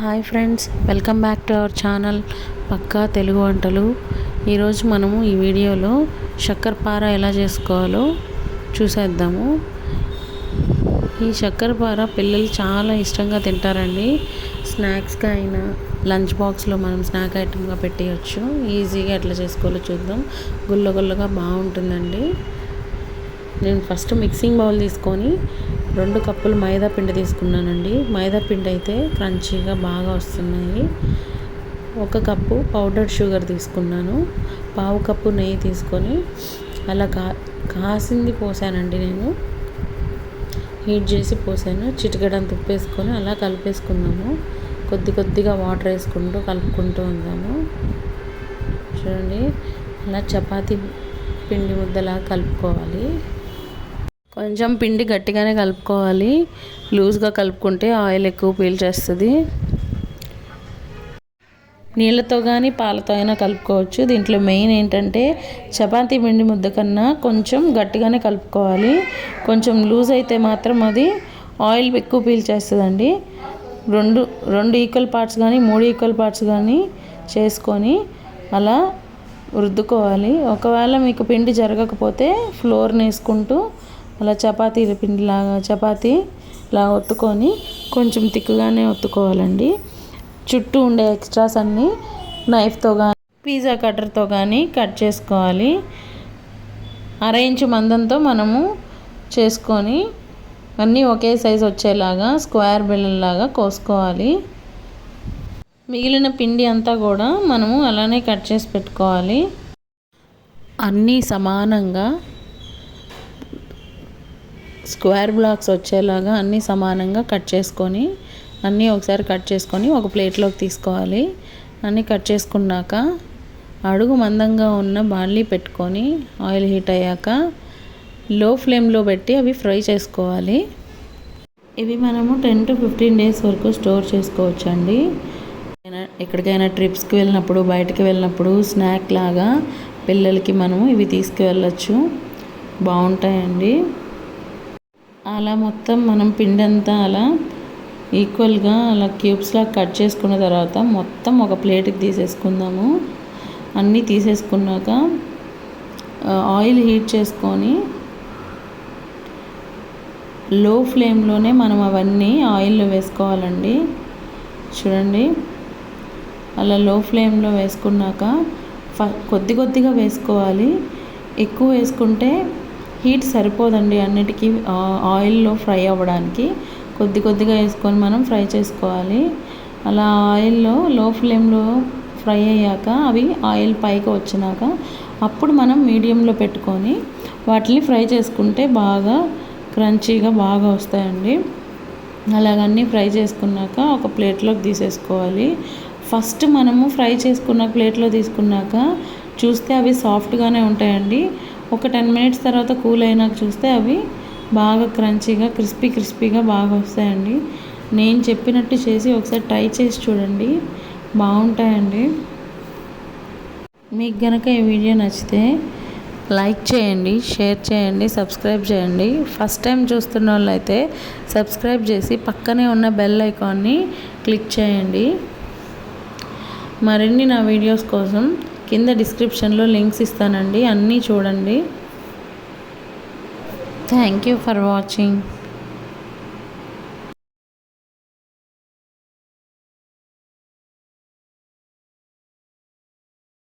Hi friends welcome back to our channel పక్కా తెలుగు వంటలు. ఈరోజు మనము ఈ వీడియోలో శక్కరపార ఎలా చేసుకోవాలో చూసేద్దాము. ఈ శక్కరపార పిల్లలు చాలా ఇష్టంగా తింటారండి. స్నాక్స్గా అయినా లంచ్ బాక్స్లో మనం స్నాక్ ఐటమ్గా పెట్టేయచ్చు. ఈజీగా ఎట్లా చేసుకోవాలో చూద్దాం. గుల్ల గుల్లగా బాగుంటుందండి. నేను ఫస్ట్ మిక్సింగ్ బౌల్ తీసుకొని రెండు కప్పులు మైదా పిండి తీసుకున్నానండి. మైదా పిండి అయితే క్రంచీగా బాగా వస్తున్నాయి. ఒక కప్పు పౌడర్ షుగర్ తీసుకున్నాను. పావు కప్పు నెయ్యి తీసుకొని అలా కా కాసింది పోసానండి నేను. హీట్ చేసి పోసాను. చిటికెడంత ఉప్పు వేసుకొని అలా కలిపేసుకున్నాము. కొద్ది కొద్దిగా వాటర్ వేసుకుంటూ కలుపుకుంటూ ఉందాము. చూడండి అలా చపాతీ పిండి ముద్దలా కలుపుకోవాలి. కొంచెం పిండి గట్టిగానే కలుపుకోవాలి. లూజ్గా కలుపుకుంటే ఆయిల్ ఎక్కువ పీల్చేస్తుంది నీళ్ళతో కానీ పాలతో అయినా కలుపుకోవచ్చు. దీంట్లో మెయిన్ ఏంటంటే చపాతీ పిండి ముద్ద కన్నా కొంచెం గట్టిగానే కలుపుకోవాలి. కొంచెం లూజ్ అయితే మాత్రం అది ఆయిల్ ఎక్కువ పీల్చేస్తుందండి రెండు రెండు ఈక్వల్ పార్ట్స్ కానీ మూడు ఈక్వల్ పార్ట్స్ కానీ చేసుకొని అలా రుద్దుకోవాలి. ఒకవేళ మీకు పిండి జరగకపోతే ఫ్లోర్ని వేసుకుంటూ అలా చపాతీల పిండిలాగా చపాతీ ఇలా ఒత్తుకొని కొంచెం తిక్కుగానే ఒత్తుకోవాలండి. చుట్టూ ఉండే ఎక్స్ట్రాస్ అన్నీ నైఫ్తో కానీ పిజ్జా కట్టర్తో కానీ కట్ చేసుకోవాలి. అర ఇంచు మందంతో మనము చేసుకొని అన్నీ ఒకే సైజ్ వచ్చేలాగా స్క్వేర్ బిళ్ళలాగా కోసుకోవాలి. మిగిలిన పిండి అంతా కూడా మనము అలానే కట్ చేసి పెట్టుకోవాలి. అన్నీ సమానంగా స్క్వేర్ బ్లాక్స్ వచ్చేలాగా అన్నీ సమానంగా కట్ చేసుకొని అన్నీ ఒకసారి కట్ చేసుకొని ఒక ప్లేట్లోకి తీసుకోవాలి. అన్నీ కట్ చేసుకున్నాక అడుగు మందంగా ఉన్న బాణలీ పెట్టుకొని ఆయిల్ హీట్ అయ్యాక లో ఫ్లేమ్లో పెట్టి అవి ఫ్రై చేసుకోవాలి. ఇవి మనము టెన్ టు ఫిఫ్టీన్ డేస్ వరకు స్టోర్ చేసుకోవచ్చండి. ఎక్కడికైనా ట్రిప్స్కి వెళ్ళినప్పుడు బయటకు వెళ్ళినప్పుడు స్నాక్ లాగా పిల్లలకి మనము ఇవి తీసుకువెళ్ళచ్చు. బాగుంటాయండి. అలా మొత్తం మనం పిండి అంతా అలా ఈక్వల్గా అలా క్యూబ్స్లా కట్ చేసుకున్న తర్వాత మొత్తం ఒక ప్లేట్కి తీసేసుకుందాము. అన్నీ తీసేసుకున్నాక ఆయిల్ హీట్ చేసుకొని లో ఫ్లేమ్లోనే మనం అవన్నీ ఆయిల్లో వేసుకోవాలండి. చూడండి. అలా లో ఫ్లేమ్లో వేసుకున్నాక ఫ కొద్ది కొద్దిగా వేసుకోవాలి. ఎక్కువ వేసుకుంటే హీట్ సరిపోదండి అన్నిటికీ ఆయిల్లో ఫ్రై అవ్వడానికి. కొద్ది కొద్దిగా వేసుకొని మనం ఫ్రై చేసుకోవాలి. అలా ఆయిల్లో లో ఫ్లేమ్లో ఫ్రై అయ్యాక అవి ఆయిల్ పైకి వచ్చినాక అప్పుడు మనం మీడియంలో పెట్టుకొని వాటిని ఫ్రై చేసుకుంటే బాగా క్రంచీగా బాగా వస్తాయండి. అలాగన్నీ ఫ్రై చేసుకున్నాక ఒక ప్లేట్లోకి తీసేసుకోవాలి. ఫస్ట్ మనము ఫ్రై చేసుకున్న ప్లేట్లో తీసుకున్నాక చూస్తే అవి సాఫ్ట్గానే ఉంటాయండి. ఒక టెన్ మినిట్స్ తర్వాత కూల్ అయినాక చూస్తే అవి బాగా క్రంచీగా క్రిస్పీ క్రిస్పీగా బాగా వస్తాయండి. నేను చెప్పినట్టు చేసి ఒకసారి ట్రై చేసి చూడండి. బాగుంటాయండి. మీకు గనక ఈ వీడియో నచ్చితే లైక్ చేయండి షేర్ చేయండి సబ్స్క్రైబ్ చేయండి. ఫస్ట్ టైం చూస్తున్న వాళ్ళైతే సబ్స్క్రైబ్ చేసి పక్కనే ఉన్న బెల్ ఐకాన్ని క్లిక్ చేయండి. మరిన్ని నా వీడియోస్ కోసం కింద డిస్క్రిప్షన్లో లింక్స్ ఇస్తానండి అన్నీ చూడండి. Thank you for watching